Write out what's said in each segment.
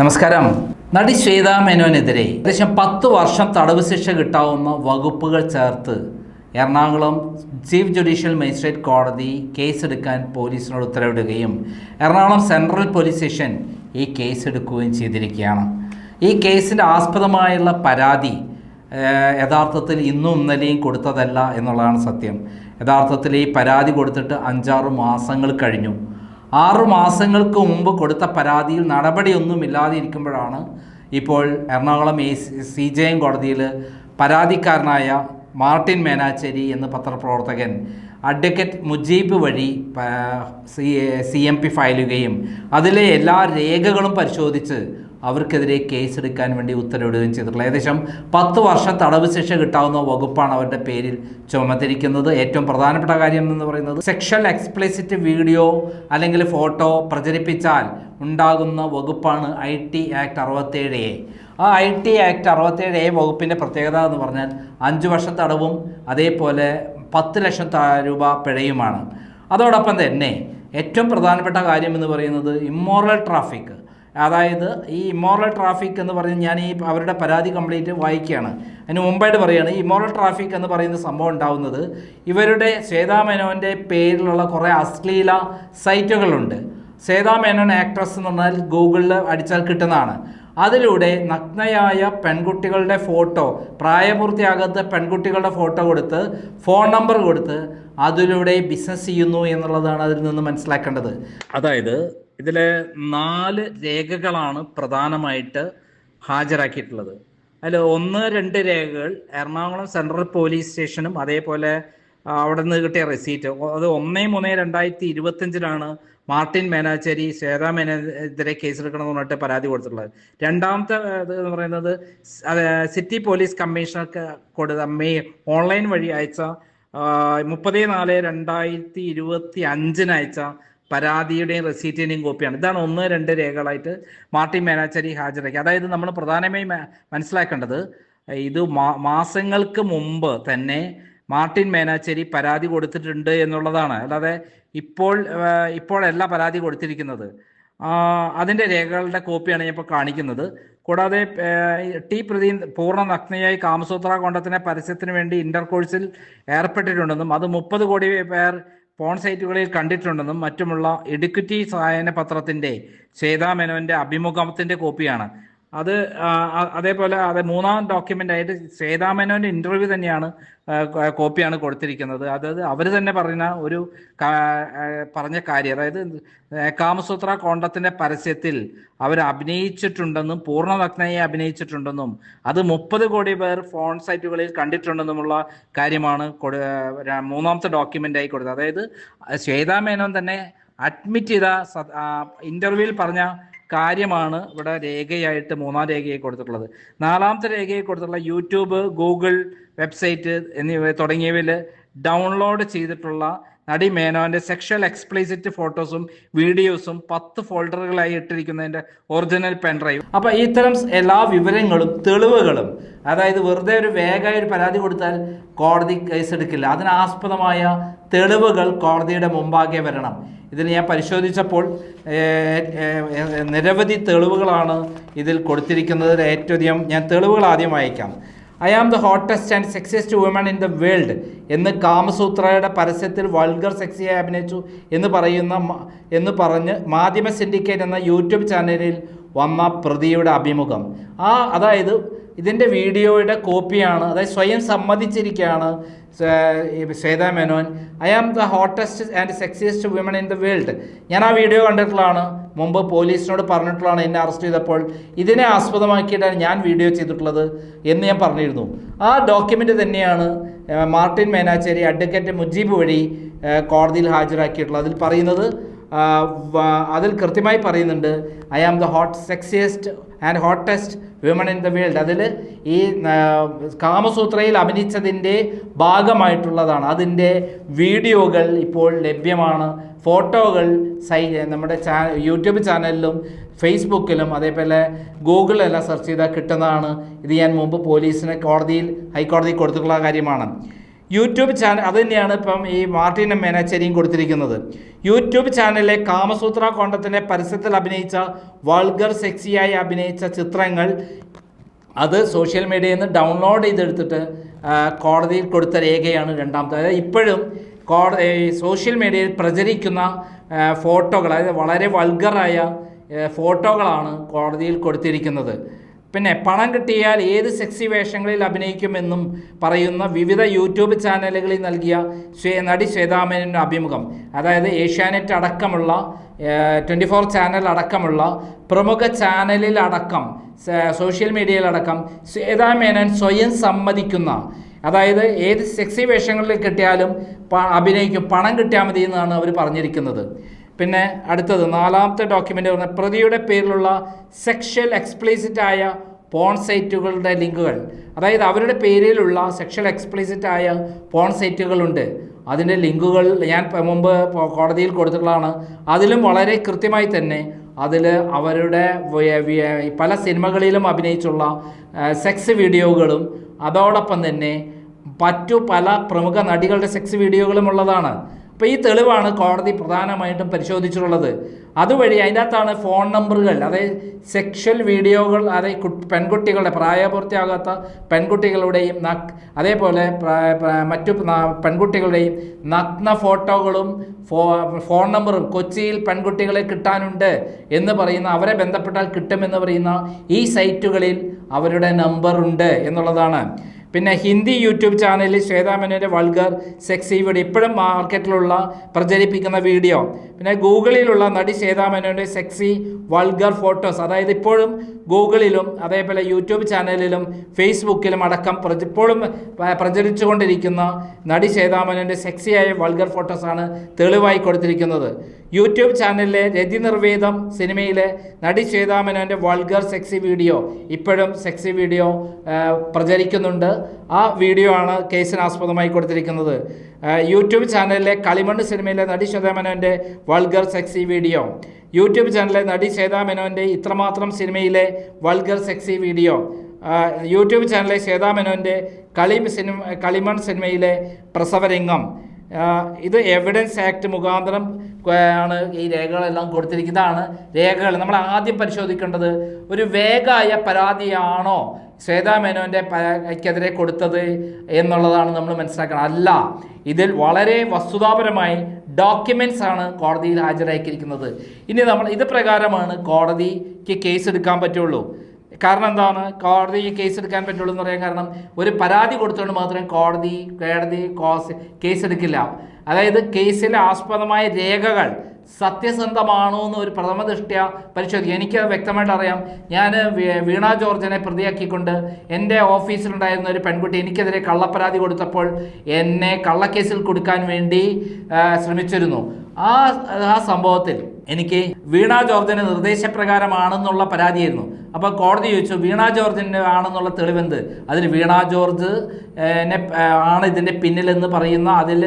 നമസ്കാരം. നടി ശ്വേതാ മേനോനെതിരെ ഏകദേശം പത്ത് വർഷം തടവ് ശിക്ഷ കിട്ടാവുന്ന വകുപ്പുകൾ ചേർത്ത് എറണാകുളം ചീഫ് ജുഡീഷ്യൽ മജിസ്ട്രേറ്റ് കോടതി കേസെടുക്കാൻ പോലീസിനോട് ഉത്തരവിടുകയും എറണാകുളം സെൻട്രൽ പോലീസ് സ്റ്റേഷൻ ഈ കേസ് എടുക്കുകയും ചെയ്തിരിക്കുകയാണ്. ഈ കേസിന്റെ ആസ്പദമായുള്ള പരാതി യഥാർത്ഥത്തിൽ ഇന്നും ഇന്നലെയും കൊടുത്തതല്ല എന്നുള്ളതാണ് സത്യം. യഥാർത്ഥത്തിൽ ഈ പരാതി കൊടുത്തിട്ട് അഞ്ചാറ് മാസങ്ങൾ കഴിഞ്ഞു. ആറു മാസങ്ങൾക്ക് മുമ്പ് കൊടുത്ത പരാതിയിൽ നടപടിയൊന്നും ഇല്ലാതെ ഇരിക്കുമ്പോഴാണ് ഇപ്പോൾ എറണാകുളം എ സി ജെ കോടതിയിൽ പരാതിക്കാരനായ മാർട്ടിൻ മേനാച്ചേരി എന്ന പത്രപ്രവർത്തകൻ അഡ്വക്കേറ്റ് മുജീബ് വഴി സി എം പി ഫയലുകയും അതിലെ എല്ലാ രേഖകളും പരിശോധിച്ച് അവർക്കെതിരെ കേസെടുക്കാൻ വേണ്ടി ഉത്തരവിടുകയും ചെയ്തിട്ടുള്ളത്. ഏകദേശം പത്ത് വർഷം തടവ് ശിക്ഷ കിട്ടാവുന്ന വകുപ്പാണ് അവരുടെ പേരിൽ ചുമത്തിരിക്കുന്നത്. ഏറ്റവും പ്രധാനപ്പെട്ട കാര്യം എന്ന് പറയുന്നത് സെക്ഷൽ എക്സ്പ്ലിസിറ്റ് വീഡിയോ അല്ലെങ്കിൽ ഫോട്ടോ പ്രചരിപ്പിച്ചാൽ ഉണ്ടാകുന്ന വകുപ്പാണ് ഐ ടി ആക്ട് അറുപത്തേഴ് എ. ആ ഐ ടി ആക്ട് അറുപത്തേഴ് എ വകുപ്പിന്റെ പ്രത്യേകത എന്ന് പറഞ്ഞാൽ അഞ്ച് വർഷം തടവും അതേപോലെ പത്ത് ലക്ഷം രൂപ പിഴയുമാണ്. അതോടൊപ്പം തന്നെ ഏറ്റവും പ്രധാനപ്പെട്ട കാര്യം എന്ന് പറയുന്നത് ഇമ്മോറൽ ട്രാഫിക്. അതായത് ഈ ഇമോറൽ ട്രാഫിക് എന്ന് പറഞ്ഞ് ഞാൻ ഈ അവരുടെ പരാതി കംപ്ലീറ്റ് വായിക്കുകയാണ്. അതിന് മുമ്പായിട്ട് പറയുകയാണ് ഈ ഇമ്മോറൽ ട്രാഫിക് എന്ന് പറയുന്ന സംഭവം ഉണ്ടാവുന്നത് ഇവരുടെ ശ്വേതാമേനോന്റെ പേരിലുള്ള കുറേ അശ്ലീല സൈറ്റുകളുണ്ട്. ശ്വേതാ മേനോൻ ആക്ട്രസ് എന്ന് പറഞ്ഞാൽ ഗൂഗിളിൽ അടിച്ചാൽ കിട്ടുന്നതാണ്. അതിലൂടെ നഗ്നയായ പെൺകുട്ടികളുടെ ഫോട്ടോ പ്രായപൂർത്തിയാകാത്ത പെൺകുട്ടികളുടെ ഫോട്ടോ കൊടുത്ത് ഫോൺ നമ്പർ കൊടുത്ത് അതിലൂടെ ബിസിനസ് ചെയ്യുന്നു എന്നുള്ളതാണ് അതിൽ നിന്ന് മനസ്സിലാക്കേണ്ടത്. അതായത് ഇതിൽ നാല് രേഖകളാണ് പ്രധാനമായിട്ട് ഹാജരാക്കിയിട്ടുള്ളത്. അതിൽ ഒന്ന് രണ്ട് രേഖകൾ എറണാകുളം സെൻട്രൽ പോലീസ് സ്റ്റേഷനും അതേപോലെ അവിടെ നിന്ന് കിട്ടിയ റെസീറ്റ്. അത് ഒന്നേ മൂന്നേ രണ്ടായിരത്തി ഇരുപത്തഞ്ചിലാണ് മാർട്ടിൻ മേനാച്ചേരി ശ്വേതാ മേനെതിരെ കേസെടുക്കണമെന്ന് പറഞ്ഞിട്ട് പരാതി കൊടുത്തിട്ടുള്ളത്. രണ്ടാമത്തെ ഇത് എന്ന് പറയുന്നത് സിറ്റി പോലീസ് കമ്മീഷണർക്ക് കൊടുത്ത മെയ് ഓൺലൈൻ വഴി അയച്ച മുപ്പത് നാല് രണ്ടായിരത്തി ഇരുപത്തി അഞ്ചിന് അയച്ച പരാതിയുടെയും റെസീറ്റിന്റെയും കോപ്പിയാണ്. ഇതാണ് ഒന്ന് രണ്ട് രേഖകളായിട്ട് മാർട്ടിൻ മേനാച്ചേരി ഹാജരാക്കി. അതായത് നമ്മൾ പ്രധാനമായും മനസ്സിലാക്കേണ്ടത് ഇത് മാസങ്ങൾക്ക് മുമ്പ് തന്നെ മാർട്ടിൻ മേനാച്ചേരി പരാതി കൊടുത്തിട്ടുണ്ട് എന്നുള്ളതാണ്. അല്ലാതെ ഇപ്പോൾ ഇപ്പോഴല്ല പരാതി കൊടുത്തിരിക്കുന്നത്. അതിന്റെ രേഖകളുടെ കോപ്പിയാണ് ഞാൻ ഇപ്പോൾ കാണിക്കുന്നത്. കൂടാതെ ടി പ്രതി പൂർണ നഗ്നയായി കാമസൂത്ര കൊണ്ടത്തിനെ പരസ്യത്തിന് വേണ്ടി ഇന്റർകോഴ്സിൽ ഏർപ്പെട്ടിട്ടുണ്ടെന്നും അത് മുപ്പത് കോടി പേർ പോൺ സൈറ്റുകളിൽ കണ്ടിട്ടുണ്ടെന്നും മറ്റുമുള്ള ഇടുക്കുറ്റി സഹായന പത്രത്തിന്റെ ശ്വേതാ മേനോന്റെ അഭിമുഖത്തിന്റെ കോപ്പിയാണ്. അത് അതേപോലെ അത് മൂന്നാം ഡോക്യുമെന്റ് ആയിട്ട് ശ്വേതാ മേനോന്റെ ഇന്റർവ്യൂ തന്നെയാണ് കോപ്പിയാണ് കൊടുത്തിരിക്കുന്നത്. അതായത് അവർ തന്നെ പറഞ്ഞ ഒരു പറഞ്ഞ കാര്യം. അതായത് കാമസൂത്ര കോണ്ടത്തിന്റെ പരസ്യത്തിൽ അവർ അഭിനയിച്ചിട്ടുണ്ടെന്നും പൂർണനഗ്നയെ അഭിനയിച്ചിട്ടുണ്ടെന്നും അത് മുപ്പത് കോടി പേർ ഫോൺ സൈറ്റുകളിൽ കണ്ടിട്ടുണ്ടെന്നുമുള്ള കാര്യമാണ് മൂന്നാമത്തെ ഡോക്യുമെന്റ് ആയി കൊടുത്തത്. അതായത് ശ്വേതാ മേനോൻ തന്നെ അഡ്മിറ്റ് ചെയ്ത ഇന്റർവ്യൂവിൽ പറഞ്ഞ കാര്യമാണ് ഇവിടെ രേഖയായിട്ട് മൂന്നാം രേഖയായി കൊടുത്തിട്ടുള്ളത്. നാലാമത്തെ രേഖയായി കൊടുത്തിട്ടുള്ള യൂട്യൂബ് ഗൂഗിൾ വെബ്സൈറ്റ് എന്നിവ തുടങ്ങിയവയിൽ ഡൗൺലോഡ് ചെയ്തിട്ടുള്ള നടി മേനോന്റെ സെക്ഷൽ എക്സ്പ്ലിസിറ്റ് ഫോട്ടോസും വീഡിയോസും പത്ത് ഫോൾഡറുകളായി ഇട്ടിരിക്കുന്നതിന്റെ ഒറിജിനൽ പെൻഡ്രൈവ് അപ്പൊ ഇത്തരം എല്ലാ വിവരങ്ങളും തെളിവുകളും അതായത് വെറുതെ ഒരു വേഗമായി ഒരു പരാതി കൊടുത്താൽ കോടതി കേസെടുക്കില്ല അതിനാസ്പദമായ തെളിവുകൾ കോടതിയുടെ മുമ്പാകെ വരണം. ഇതിൽ ഞാൻ പരിശോധിച്ചപ്പോൾ നിരവധി തെളിവുകളാണ് ഇതിൽ കൊടുത്തിരിക്കുന്നതിൽ ഏറ്റവും ഞാൻ തെളിവുകൾ ആദ്യം വായിക്കാം. I am the hottest and sexiest woman in the world എന്ന് കാമസൂത്രയുടെ പരസ്യത്തിൽ വൾഗർ സെക്സിയായി അഭിനയിച്ചു എന്ന് പറയുന്ന എന്ന് പറഞ്ഞ് മാധ്യമ സിൻഡിക്കേറ്റ് എന്ന യൂട്യൂബ് ചാനലിൽ വന്ന പ്രതിയുടെ അഭിമുഖം. ആ അതായത് ഇതിന്റെ വീഡിയോയുടെ കോപ്പിയാണ് അതായത് സ്വയം സമ്മതിച്ചിരിക്കുകയാണ് Shweta Menon. I am the hottest and sexiest women in the world. ഞാൻ ആ വീഡിയോ കണ്ടിട്ടുള്ളതാണ്. മുമ്പ് പോലീസിനോട് പറഞ്ഞിട്ടുള്ളതാണ് എന്നെ അറസ്റ്റ് ചെയ്തപ്പോൾ. ഇതിനെ ആസ്പദമാക്കിയിട്ടാണ് ഞാൻ വീഡിയോ ചെയ്തിട്ടുള്ളത് എന്ന് ഞാൻ പറഞ്ഞിരുന്നു. ആ ഡോക്യുമെന്റ് തന്നെയാണ് മാർട്ടിൻ മേനാച്ചേരി അഡ്വക്കേറ്റ് മുജീബ് വഴി കോടതിയിൽ ഹാജരാക്കിയിട്ടുള്ളത്. അതിൽ പറയുന്നത് അതിൽ കൃത്യമായി പറയുന്നുണ്ട് I am the hot sexiest and hottest women in the world അതിൽ ഈ കാമസൂത്രയിൽ അഭിനയിച്ചതിന്റെ ഭാഗമായിട്ടുള്ളതാണ്. അതിന്റെ വീഡിയോകൾ ഇപ്പോൾ ലഭ്യമാണ്. ഫോട്ടോകൾ സൈ നമ്മുടെ ചാ യൂട്യൂബ് ചാനലിലും ഫേസ്ബുക്കിലും അതേപോലെ ഗൂഗിളിലെല്ലാം സെർച്ച് ചെയ്താൽ കിട്ടുന്നതാണ്. ഇത് ഞാൻ മുമ്പ് പോലീസിന് കോടതിയിൽ ഹൈക്കോടതിയിൽ കൊടുത്തിട്ടുള്ള കാര്യമാണ്. യൂട്യൂബ് ചാനൽ അത് തന്നെയാണ് ഇപ്പം ഈ മാർട്ടിൻ എം മേനാച്ചേരിയും കൊടുത്തിരിക്കുന്നത്. യൂട്യൂബ് ചാനലിലെ കാമസൂത്ര കോണ്ടത്തിന്റെ പരസ്യത്തിൽ അഭിനയിച്ച വൾഗർ സെക്സിയായി അഭിനയിച്ച ചിത്രങ്ങൾ അത് സോഷ്യൽ മീഡിയയിൽ നിന്ന് ഡൗൺലോഡ് ചെയ്തെടുത്തിട്ട് കോടതിയിൽ കൊടുത്ത രേഖയാണ് രണ്ടാമത്തെ. അതായത് ഇപ്പോഴും കോടതി സോഷ്യൽ മീഡിയയിൽ പ്രചരിക്കുന്ന ഫോട്ടോകൾ അതായത് വളരെ വൾഗറായ ഫോട്ടോകളാണ് കോടതിയിൽ കൊടുത്തിരിക്കുന്നത്. പിന്നെ പണം കിട്ടിയാൽ ഏത് സെക്സി വേഷങ്ങളിൽ അഭിനയിക്കുമെന്നും പറയുന്ന വിവിധ യൂട്യൂബ് ചാനലുകളിൽ നൽകിയ നടി ശ്വേതാമേനന്റെ അഭിമുഖം. അതായത് ഏഷ്യാനെറ്റ് അടക്കമുള്ള ട്വന്റി ഫോർ ചാനൽ അടക്കമുള്ള പ്രമുഖ ചാനലിലടക്കം സോഷ്യൽ മീഡിയയിലടക്കം ശ്വേതാമേനൻ സ്വയം സമ്മതിക്കുന്ന അതായത് ഏത് സെക്സി വേഷങ്ങളിൽ കിട്ടിയാലും അഭിനയിക്കും പണം കിട്ടിയാൽ മതി എന്നാണ് അവർ പറഞ്ഞിരിക്കുന്നത്. പിന്നെ അടുത്തത് നാലാമത്തെ ഡോക്യുമെന്റ് പറഞ്ഞ പ്രതിയുടെ പേരിലുള്ള സെക്ഷൽ എക്സ്പ്ലീസിറ്റ് ആയ പോൺ സൈറ്റുകളുടെ ലിങ്കുകൾ. അതായത് അവരുടെ പേരിലുള്ള സെക്ഷൽ എക്സ്പ്ലീസിറ്റ് ആയ പോൺ സൈറ്റുകളുണ്ട് അതിന്റെ ലിങ്കുകൾ ഞാൻ മുമ്പ് കോടതിയിൽ കൊടുത്തിട്ടുള്ളതാണ്. അതിലും വളരെ കൃത്യമായി തന്നെ അതിൽ അവരുടെ പല സിനിമകളിലും അഭിനയിച്ചുള്ള സെക്സ് വീഡിയോകളും അതോടൊപ്പം തന്നെ മറ്റു പല പ്രമുഖ നടികളുടെ സെക്സ് വീഡിയോകളും ഉള്ളതാണ്. അപ്പോൾ ഈ തെളിവാണ് കോടതി പ്രധാനമായിട്ടും പരിശോധിച്ചിട്ടുള്ളത്. അതുവഴി അതിനകത്താണ് ഫോൺ നമ്പറുകൾ അതായത് സെക്ഷൽ വീഡിയോകൾ അതായത് പെൺകുട്ടികളുടെ പ്രായപൂർത്തിയാകാത്ത പെൺകുട്ടികളുടെയും അതേപോലെ മറ്റു പെൺകുട്ടികളുടെയും നഗ്ന ഫോട്ടോകളും ഫോൺ നമ്പറും കൊച്ചിയിൽ പെൺകുട്ടികളെ കിട്ടാനുണ്ട് എന്ന് പറയുന്ന അവരെ ബന്ധപ്പെട്ടാൽ കിട്ടുമെന്ന് പറയുന്ന ഈ സൈറ്റുകളിൽ അവരുടെ നമ്പറുണ്ട് എന്നുള്ളതാണ്. പിന്നെ ഹിന്ദി യൂട്യൂബ് ചാനലിൽ ശ്വേതാമേനോന്റെ വൾഗർ സെക്സി വീഡിയോ ഇപ്പോഴും മാർക്കറ്റിലുള്ള പ്രചരിപ്പിക്കുന്ന വീഡിയോ. പിന്നെ ഗൂഗിളിലുള്ള നടി ശ്വേതാമേനോന്റെ സെക്സി വൾഗർ ഫോട്ടോസ്. അതായത് ഇപ്പോഴും ഗൂഗിളിലും അതേപോലെ യൂട്യൂബ് ചാനലിലും ഫേസ്ബുക്കിലും അടക്കം ഇപ്പോഴും പ്രചരിച്ചുകൊണ്ടിരിക്കുന്ന നടി ശ്വേതാമേനോന്റെ സെക്സിയായ വൾഗർ ഫോട്ടോസാണ് തെളിവായി കൊടുത്തിരിക്കുന്നത്. യൂട്യൂബ് ചാനലിലെ രതി നിർവേദം സിനിമയിലെ നടി ശ്വേതാമേനോന്റെ വൾഗർ സെക്സി വീഡിയോ ഇപ്പോഴും സെക്സി വീഡിയോ പ്രചരിക്കുന്നുണ്ട്. ആ വീഡിയോ ആണ് കേസിന് ആസ്പദമായി കൊടുത്തിരിക്കുന്നത്. യൂട്യൂബ് ചാനലിലെ കളിമണ്ണ് സിനിമയിലെ നടി ശ്വേതാമേനോന്റെ വൾഗർ സെക്സി വീഡിയോ. യൂട്യൂബ് ചാനലിലെ നടി ശ്വേതാമേനോന്റെ ഇത്രമാത്രം സിനിമയിലെ വൾഗർ സെക്സി വീഡിയോ. യൂട്യൂബ് ചാനലിലെ ശ്വേതാമേനോന്റെ കളി സിനിമ കളിമൺ സിനിമയിലെ പ്രസവരംഗം. ഇത് എവിഡൻസ് ആക്ട് മുഖാന്തരം ആണ് ഈ രേഖകളെല്ലാം കൊടുത്തിരിക്കുന്നതാണ്. രേഖകൾ നമ്മൾ ആദ്യം പരിശോധിക്കേണ്ടത് ഒരു വേഗമായ പരാതിയാണോ ശ്വേതാ മേനോന്റെ പരാതിക്കെതിരെ കൊടുത്തത് എന്നുള്ളതാണ് നമ്മൾ മനസ്സിലാക്കണം. അല്ല ഇതിൽ വളരെ വസ്തുതാപരമായി ഡോക്യുമെൻസ് ആണ് കോടതിയിൽ ഹാജരാക്കിയിരിക്കുന്നത്. ഇനി നമ്മൾ ഇത് പ്രകാരമാണ് കോടതിക്ക് കേസ് എടുക്കാൻ പറ്റുള്ളൂ. കാരണം എന്താണ്? കോടതി കേസ് എടുക്കാൻ പറ്റുള്ളൂ എന്ന് പറയാൻ കാരണം ഒരു പരാതി കൊടുത്തുകൊണ്ട് മാത്രമേ കോടതി കോടതി കോസ് കേസ് എടുക്കില്ല. അതായത് കേസിൽ ആസ്പദമായ രേഖകൾ സത്യസന്ധമാണോ എന്ന് ഒരു പ്രഥമ ദൃഷ്ട്യ പരിശോധിക്കുക. എനിക്ക് വ്യക്തമായിട്ട് അറിയാം. ഞാൻ വീണ ജോർജിനെ പ്രതിയാക്കിക്കൊണ്ട് എന്റെ ഓഫീസിലുണ്ടായിരുന്ന ഒരു പെൺകുട്ടി എനിക്കെതിരെ കള്ളപ്പരാതി കൊടുത്തപ്പോൾ എന്നെ കള്ളക്കേസിൽ കൊടുക്കാൻ വേണ്ടി ശ്രമിച്ചിരുന്നു. ആ ആ സംഭവത്തിൽ എനിക്ക് വീണ ജോർജിന് നിർദ്ദേശപ്രകാരമാണെന്നുള്ള പരാതിയായിരുന്നു. അപ്പോൾ കോടതി ചോദിച്ചു വീണ ജോർജിന്റെ ആണെന്നുള്ള തെളിവെന്ത്? അതിൽ വീണ ജോർജ് ആണ് ഇതിന്റെ പിന്നിലെന്ന് പറയുന്ന അതിൽ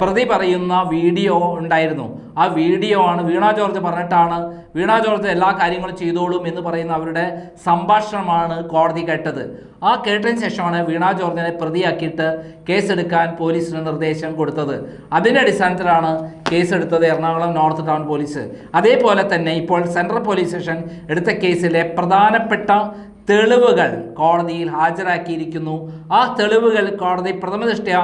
പ്രതി പറയുന്ന വീഡിയോ ഉണ്ടായിരുന്നു. ആ വീഡിയോ ആണ് വീണ ജോർജ് പറഞ്ഞിട്ടാണ് വീണ ജോർജ് എല്ലാ കാര്യങ്ങളും ചെയ്തോളും എന്ന് പറയുന്ന അവരുടെ സംഭാഷണമാണ് കോടതി കേട്ടത്. ആ കേട്ടതിന് ശേഷമാണ് വീണ ജോർജിനെ പ്രതിയാക്കിയിട്ട് കേസെടുക്കാൻ പോലീസിന് നിർദ്ദേശം കൊടുത്തത്. അതിന്റെ അടിസ്ഥാനത്തിലാണ് കേസെടുത്തത് എറണാകുളം നോർത്ത് ടൗൺ പോലീസ്. അതേപോലെ തന്നെ ഇപ്പോൾ സെൻട്രൽ പോലീസ് സ്റ്റേഷൻ എടുത്ത കേസിലെ പ്രധാനപ്പെട്ട തെളിവുകൾ കോടതിയിൽ ഹാജരാക്കിയിരിക്കുന്നു. ആ തെളിവുകൾ കോടതി പ്രഥമദൃഷ്ട്യ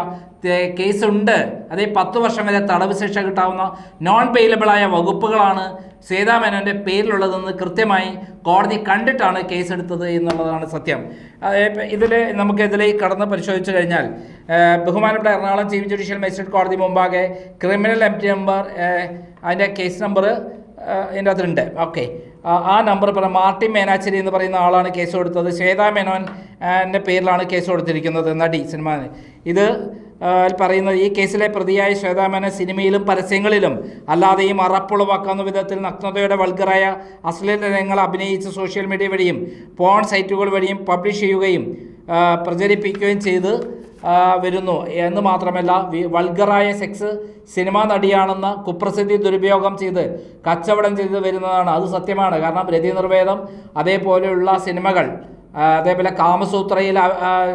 കേസുണ്ട്. അതേ പത്ത് വർഷം വരെ തടവ് ശിക്ഷ കിട്ടാവുന്ന നോൺ പെയിലബിളായ വകുപ്പുകളാണ് സേതാമേനോന്റെ പേരിലുള്ളതെന്ന് കൃത്യമായി കോടതി കണ്ടിട്ടാണ് കേസെടുത്തത് എന്നുള്ളതാണ് സത്യം. ഇതിൽ ഇതിലേ കടന്ന് പരിശോധിച്ചു കഴിഞ്ഞാൽ ബഹുമാനപ്പെട്ട എറണാകുളം ചീഫ് ജുഡീഷ്യൽ മജിസ്ട്രേറ്റ് കോടതി മുമ്പാകെ ക്രിമിനൽ എം നമ്പർ അതിന്റെ കേസ് നമ്പർ ഇതിന്റെ അതിലുണ്ട്. ഓക്കെ. ആ നമ്പർ പറയാം മാർട്ടിൻ മേനാച്ചേരി എന്ന് പറയുന്ന ആളാണ് കേസ് കൊടുത്തത്. ശ്വേതാ മേനോൻ എന്റെ പേരിലാണ് കേസ് കൊടുത്തിരിക്കുന്നത് നടി സിനിമ ഇത് പറയുന്നത് ഈ കേസിലെ പ്രതിയായ ശ്വേതാ മേനോൻ സിനിമയിലും പരസ്യങ്ങളിലും അല്ലാതെയും അറപ്പുളവാക്കാവുന്ന വിധത്തിൽ നഗ്നതയുടെ വൾഗറായ അശ്ലീല രംഗങ്ങൾ അഭിനയിച്ച് സോഷ്യൽ മീഡിയ വഴിയും പോൺ സൈറ്റുകൾ വഴിയും പബ്ലിഷ് ചെയ്യുകയും പ്രചരിപ്പിക്കുകയും ചെയ്ത് വരുന്നു. എന്ന് മാത്രമല്ല വൾഗറായ സെക്സ് സിനിമാ നടിയാണെന്ന കുപ്രസിദ്ധി ദുരുപയോഗം ചെയ്ത് കച്ചവടം ചെയ്ത് വരുന്നതാണ്. അത് സത്യമാണ്. കാരണം രതി നിർവേദം അതേപോലെയുള്ള സിനിമകൾ അതേപോലെ കാമസൂത്രയിൽ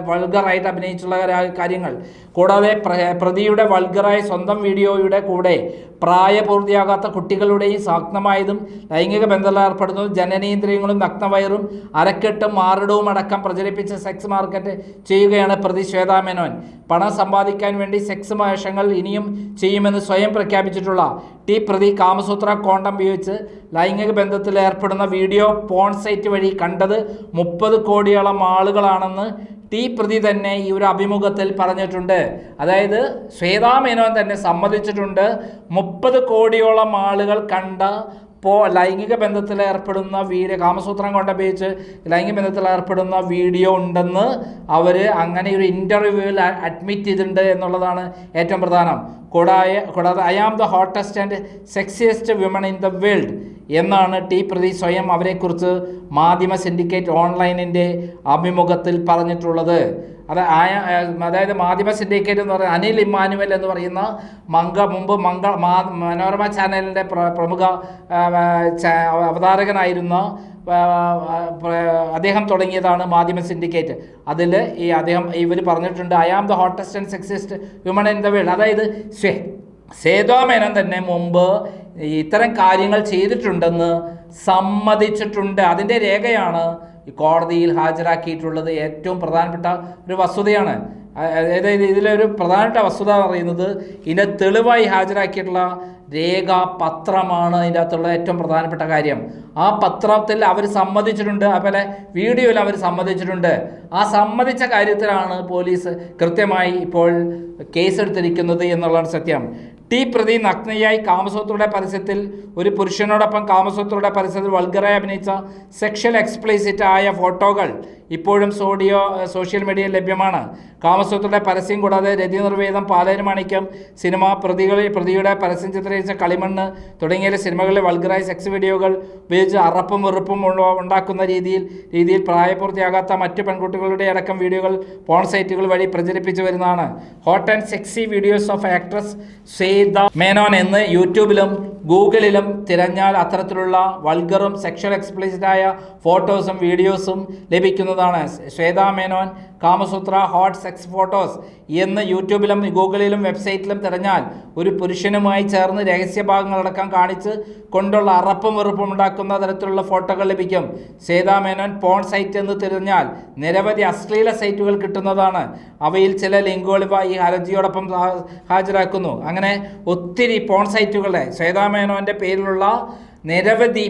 വൾഗറായിട്ട് അഭിനയിച്ചുള്ള കാര്യങ്ങൾ. കൂടാതെ പ്രതിയുടെ വൾഗറായ സ്വന്തം വീഡിയോയുടെ കൂടെ പ്രായപൂർത്തിയാകാത്ത കുട്ടികളുടെയും സാഗ്നമായതും ലൈംഗിക ബന്ധത്തിൽ ഏർപ്പെടുന്നതും ജനനേന്ദ്രിയങ്ങളും നഗ്നവയറും അരക്കെട്ടും മാറിടവും അടക്കം പ്രചരിപ്പിച്ച് സെക്സ് മാർക്കറ്റ് ചെയ്യുകയാണ് പ്രതി ശ്വേതാ മേനോൻ. പണം സമ്പാദിക്കാൻ വേണ്ടി സെക്സ് വേഷങ്ങൾ ഇനിയും ചെയ്യുമെന്ന് സ്വയം പ്രഖ്യാപിച്ചിട്ടുള്ള ടി പ്രതി കാമസൂത്ര കോണ്ടം ഉപയോഗിച്ച് ലൈംഗിക ബന്ധത്തിൽ ഏർപ്പെടുന്ന വീഡിയോ പോൺ സൈറ്റ് വഴി കണ്ടത് മുപ്പത് കോടിയോളം ആളുകളാണെന്ന് ടി പ്രതി തന്നെ ഈ ഒരു അഭിമുഖത്തിൽ പറഞ്ഞിട്ടുണ്ട്. അതായത് ശ്വേതാമേനോൻ തന്നെ സമ്മതിച്ചിട്ടുണ്ട്. മുപ്പത് കോടിയോളം ആളുകൾ കണ്ട പോ ലൈംഗിക ബന്ധത്തിൽ ഏർപ്പെടുന്ന വീഡിയോ കാമസൂത്രം കൊണ്ടുപയോഗിച്ച് ലൈംഗിക ബന്ധത്തിൽ ഏർപ്പെടുന്ന വീഡിയോ ഉണ്ടെന്ന് അവർ അങ്ങനെ ഒരു ഇന്റർവ്യൂവിൽ അഡ്മിറ്റ് ചെയ്തിട്ടുണ്ട് എന്നുള്ളതാണ് ഏറ്റവും പ്രധാനം. കൂടാതെ കൂടാതെ I am the hottest and sexiest women in the world എന്നാണ് ടി. പ്രതി സ്വയം അവരെക്കുറിച്ച് മാധ്യമ സിൻഡിക്കേറ്റ് ഓൺലൈനിന്റെ അഭിമുഖത്തിൽ പറഞ്ഞിട്ടുള്ളത്. അത് അതായത് മാധ്യമ സിൻഡിക്കേറ്റ് എന്ന് പറയുന്നത് അനിൽ ഇമ്മാനുവൽ എന്ന് പറയുന്ന മംഗ മുമ്പ് മംഗ മനോരമ ചാനലിന്റെ പ്രമുഖ അവതാരകനായിരുന്ന അദ്ദേഹം തുടങ്ങിയതാണ് മാധ്യമ സിൻഡിക്കേറ്റ്. അതിൽ ഈ അദ്ദേഹം ഇവർ പറഞ്ഞിട്ടുണ്ട് I am the hottest and sexist human in the world അതായത് സ്വേ സേതോമേനൻ തന്നെ മുമ്പ് ഇത്തരം കാര്യങ്ങൾ ചെയ്തിട്ടുണ്ടെന്ന് സമ്മതിച്ചിട്ടുണ്ട്. അതിന്റെ രേഖയാണ് കോടതിയിൽ ഹാജരാക്കിയിട്ടുള്ളത്. ഏറ്റവും പ്രധാനപ്പെട്ട ഒരു വസ്തുതയാണ്. അതായത് ഇതിലൊരു പ്രധാനപ്പെട്ട വസ്തുത പറയുന്നത് ഇതിന്റെ തെളിവായി ഹാജരാക്കിയിട്ടുള്ള രേഖ പത്രമാണ് ഇതിന്റെ അകത്തുള്ള ഏറ്റവും പ്രധാനപ്പെട്ട കാര്യം. ആ പത്രത്തിൽ അവർ സമ്മതിച്ചിട്ടുണ്ട് അതുപോലെ വീഡിയോയിൽ അവർ സമ്മതിച്ചിട്ടുണ്ട്. ആ സമ്മതിച്ച കാര്യത്തിലാണ് പോലീസ് കൃത്യമായി ഇപ്പോൾ കേസെടുത്തിരിക്കുന്നത് എന്നുള്ളതാണ് സത്യം. ടി പ്രതി നഗ്നയായി കാമസൂത്രയുടെ പരസ്യത്തിൽ ഒരു പുരുഷനോടൊപ്പം കാമസൂത്രയുടെ പരസ്യത്തിൽ വൾഗറായി അഭിനയിച്ച സെക്ഷൽ എക്സ്പ്ലിസിറ്റ് ആയ ഫോട്ടോകൾ ഇപ്പോഴും സോഡിയോ സോഷ്യൽ മീഡിയയിൽ ലഭ്യമാണ്. കാമസൂത്രയുടെ പരസ്യം കൂടാതെ രതി നിർവേദം പാലേരി മാണിക്യം സിനിമ പ്രതികളിൽ പ്രതിയുടെ പരസ്യം ചിത്രീകരിച്ച കളിമണ്ണ് തുടങ്ങിയ സിനിമകളിലെ വൾഗറായ സെക്സ് വീഡിയോകൾ ഉപയോഗിച്ച് അറപ്പും വെറുപ്പും ഉണ്ടാക്കുന്ന രീതിയിൽ രീതിയിൽ പ്രായപൂർത്തിയാകാത്ത മറ്റു പെൺകുട്ടികളുടെ അടക്കം വീഡിയോകൾ പോൺ സൈറ്റുകൾ വഴി പ്രചരിപ്പിച്ചു വരുന്നതാണ്. Hot and sexy videos of actress സേദ Menon എന്ന് യൂട്യൂബിലും ഗൂഗിളിലും തിരഞ്ഞാൽ അത്തരത്തിലുള്ള വൾഗറും സെക്ഷൽ എക്സ്പ്ലിസിറ്റായ ഫോട്ടോസും വീഡിയോസും ലഭിക്കുന്നതാണ്. Shweta Menon Kamasutra hot sex photos എന്ന് യൂട്യൂബിലും ഗൂഗിളിലും വെബ്സൈറ്റിലും തിരഞ്ഞാൽ ഒരു പുരുഷനുമായി ചേർന്ന് രഹസ്യഭാഗങ്ങളടക്കം കാണിച്ച് കൊണ്ടുള്ള അറപ്പും വെറുപ്പും ഉണ്ടാക്കുന്ന തരത്തിലുള്ള ഫോട്ടോകൾ ലഭിക്കും. ശ്വേതാ മേനോൻ പോൺ സൈറ്റ് എന്ന് തിരഞ്ഞാൽ നിരവധി അശ്ലീല സൈറ്റുകൾ കിട്ടുന്നതാണ്. അവയിൽ ചില ലിങ്കുകൾ ഈ ഹർജിയോടൊപ്പം ഹാജരാക്കുന്നു. അങ്ങനെ ഒത്തിരി പോൺ സൈറ്റുകളെ ശ്വേതാ മേനോന്റെ പേരിലുള്ള നിരവധി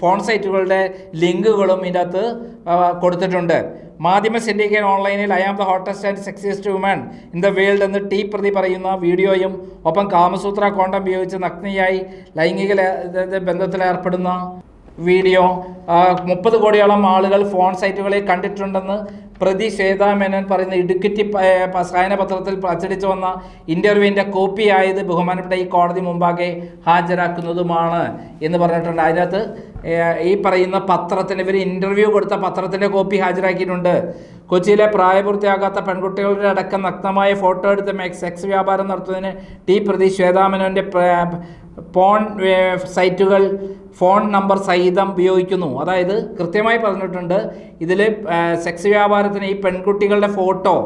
ഫോൺ സൈറ്റുകളുടെ ലിങ്കുകളും ഇതിനകത്ത് കൊടുത്തിട്ടുണ്ട്. മാധ്യമ സിൻഡിക്കേറ്റ് ഓൺലൈനിൽ I am the hottest and sexiest woman in the world എന്ന് ടി പ്രതി പറയുന്ന വീഡിയോയും ഒപ്പം കാമസൂത്ര കോണ്ടം ഉപയോഗിച്ച് നഗ്നിയായി ലൈംഗിക ബന്ധത്തിലേർപ്പെടുന്ന വീഡിയോ മുപ്പത് കോടിയോളം ആളുകൾ ഫോൺ സൈറ്റുകളിൽ കണ്ടിട്ടുണ്ടെന്ന് പ്രതി ശ്വേതാ പറയുന്ന ഇടുക്കിറ്റി പത്രത്തിൽ അച്ചടിച്ചു വന്ന ഇന്റർവ്യൂവിന്റെ കോപ്പി ആയത് ബഹുമാനപ്പെട്ട ഈ കോടതി മുമ്പാകെ ഹാജരാക്കുന്നതുമാണ് എന്ന് പറഞ്ഞിട്ടുണ്ട്. അതിനകത്ത് ഈ പറയുന്ന പത്രത്തിന് ഇവർ ഇന്റർവ്യൂ കൊടുത്ത പത്രത്തിന്റെ കോപ്പി ഹാജരാക്കിയിട്ടുണ്ട്. കൊച്ചിയിലെ പ്രായപൂർത്തിയാകാത്ത പെൺകുട്ടികളുടെ അടക്കം നഗ്നമായ ഫോട്ടോ എടുത്ത് സെക്സ് വ്യാപാരം നടത്തുന്നതിന് ടി പ്രതി ശ്വേതാമനോന്റെ പോൺ സൈറ്റുകൾ ഫോൺ നമ്പർ സഹിതം ഉപയോഗിക്കുന്നു. അതായത് കൃത്യമായി പറഞ്ഞിട്ടുണ്ട് ഇതിൽ സെക്സ് വ്യാപാരത്തിന് ഈ പെൺകുട്ടികളുടെ ഫോട്ടോ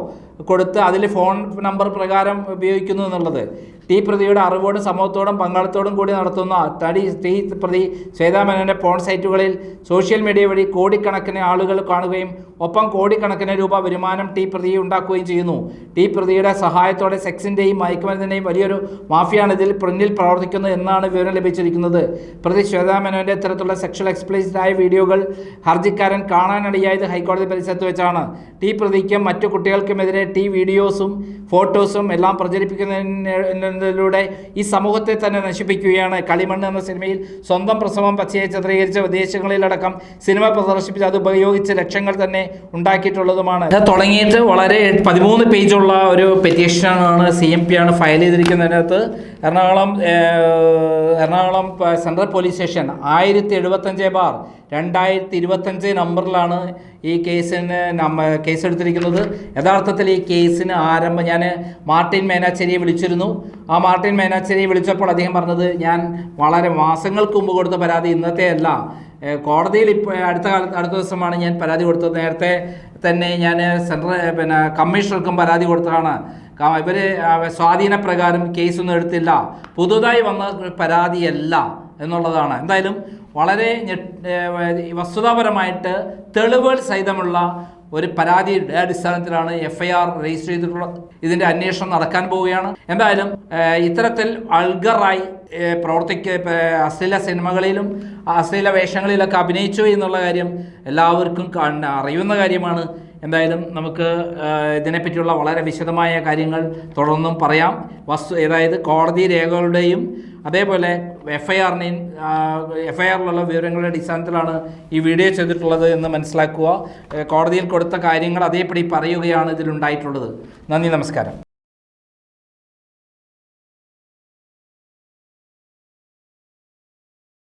കൊടുത്ത് അതിൽ ഫോൺ നമ്പർ പ്രകാരം ഉപയോഗിക്കുന്നു എന്നുള്ളത്. ടി പ്രതിയുടെ അറിവോടും സമൂഹത്തോടും പങ്കാളിത്തോടും കൂടി നടത്തുന്ന തടി ടി പ്രതി ശ്വേതാമേനോന്റെ പോൺ സൈറ്റുകളിൽ സോഷ്യൽ മീഡിയ വഴി കോടിക്കണക്കിന് ആളുകൾ കാണുകയും ഒപ്പം കോടിക്കണക്കിന് രൂപ വരുമാനം ടി പ്രതി ഉണ്ടാക്കുകയും ചെയ്യുന്നു. ടി പ്രതിയുടെ സഹായത്തോടെ സെക്സിന്റെയും മയക്കുമരുന്നിന്റെയും വലിയൊരു മാഫിയാണ് ഇതിൽ പ്രിന്നിൽ പ്രവർത്തിക്കുന്നത് എന്നാണ് വിവരം ലഭിച്ചിരിക്കുന്നത്. പ്രതി ശ്വേതാമേനോന്റെ ഇത്തരത്തിലുള്ള സെക്ഷൽ എക്സ്പ്ലീസിറ്റായ വീഡിയോകൾ ഹർജിക്കാരൻ കാണാനിടയായത് ഹൈക്കോടതി പരിസരത്ത് വെച്ചാണ്. ടി പ്രതിക്കും മറ്റു കുട്ടികൾക്കുമെതിരെ ടി വീഡിയോസും ഫോട്ടോസും എല്ലാം പ്രചരിപ്പിക്കുന്നതിലൂടെ ഈ സമൂഹത്തെ തന്നെ നശിപ്പിക്കുകയാണ്. കളിമണ്ണ് എന്ന സിനിമയിൽ സ്വന്തം പ്രസവം പച്ചയെ ചിത്രീകരിച്ച വിദേശങ്ങളിലടക്കം സിനിമ പ്രദർശിപ്പിച്ച് അത് ഉപയോഗിച്ച് ലക്ഷ്യങ്ങൾ തന്നെ ഉണ്ടാക്കിയിട്ടുള്ളതുമാണ്. ഇത് തുടങ്ങിയിട്ട് വളരെ പതിമൂന്ന് പേജുള്ള ഒരു പെറ്റീഷനാണ് സി എം പി ആണ് file ചെയ്തിരിക്കുന്നതിനകത്ത്. Ernakulam Ernakulam central police station ആയിരത്തി എഴുപത്തഞ്ച് ബാർ രണ്ടായിരത്തി ഇരുപത്തഞ്ച് നമ്പറിലാണ് ഈ കേസിന് നമ്മ കേസെടുത്തിരിക്കുന്നത്. യഥാർത്ഥത്തിൽ ഈ കേസിന് ആരംഭം ഞാൻ മാർട്ടിൻ മേനാച്ചേരിയെ വിളിച്ചിരുന്നു. ആ മാർട്ടിൻ മേനാച്ചേരിയെ വിളിച്ചപ്പോൾ അദ്ദേഹം പറഞ്ഞത് ഞാൻ വളരെ മാസങ്ങൾക്ക് മുമ്പ് കൊടുത്ത പരാതി ഇന്നത്തെ അല്ല. കോടതിയിൽ ഇപ്പോൾ അടുത്ത കാലത്ത് അടുത്ത ദിവസമാണ് ഞാൻ പരാതി കൊടുത്തത്. നേരത്തെ തന്നെ ഞാൻ സെൻട്രൽ പിന്നെ കമ്മീഷണർക്കും പരാതി കൊടുത്തതാണ്. ഇവർ സ്വാധീനപ്രകാരം കേസൊന്നും എടുത്തില്ല. പുതുതായി വന്ന പരാതിയല്ല എന്നുള്ളതാണ്. എന്തായാലും വളരെ വസ്തുതാപരമായിട്ട് തെളിവുകൾ സഹിതമുള്ള ഒരു പരാതിയുടെ അടിസ്ഥാനത്തിലാണ് എഫ് ഐ ആർ രജിസ്റ്റർ ചെയ്തിട്ടുള്ളത്. ഇതിന്റെ അന്വേഷണം നടക്കാൻ പോവുകയാണ്. എന്തായാലും ഇത്തരത്തിൽ അൾഗറായി പ്രവർത്തിക്ക അശ്ലീല സിനിമകളിലും അശ്ലീല വേഷങ്ങളിലൊക്കെ അഭിനയിച്ചു എന്നുള്ള കാര്യം എല്ലാവർക്കും അറിയുന്ന കാര്യമാണ്. എന്തായാലും നമുക്ക് ഇതിനെപ്പറ്റിയുള്ള വളരെ വിശദമായ കാര്യങ്ങൾ തുടർന്നും പറയാം. വസ്തു അതായത് കോടതി രേഖകളുടെയും അതേപോലെ എഫ് ഐ ആറിനെയും എഫ് ഐ ആറിലുള്ള വിവരങ്ങളുടെ അടിസ്ഥാനത്തിലാണ് ഈ വീഡിയോ ചെയ്തിട്ടുള്ളത് എന്ന് മനസ്സിലാക്കുക. കോടതിയിൽ കൊടുത്ത കാര്യങ്ങൾ അതേപടി പറയുകയാണ് ഇതിലുണ്ടായിട്ടുള്ളത്. നന്ദി നമസ്കാരം.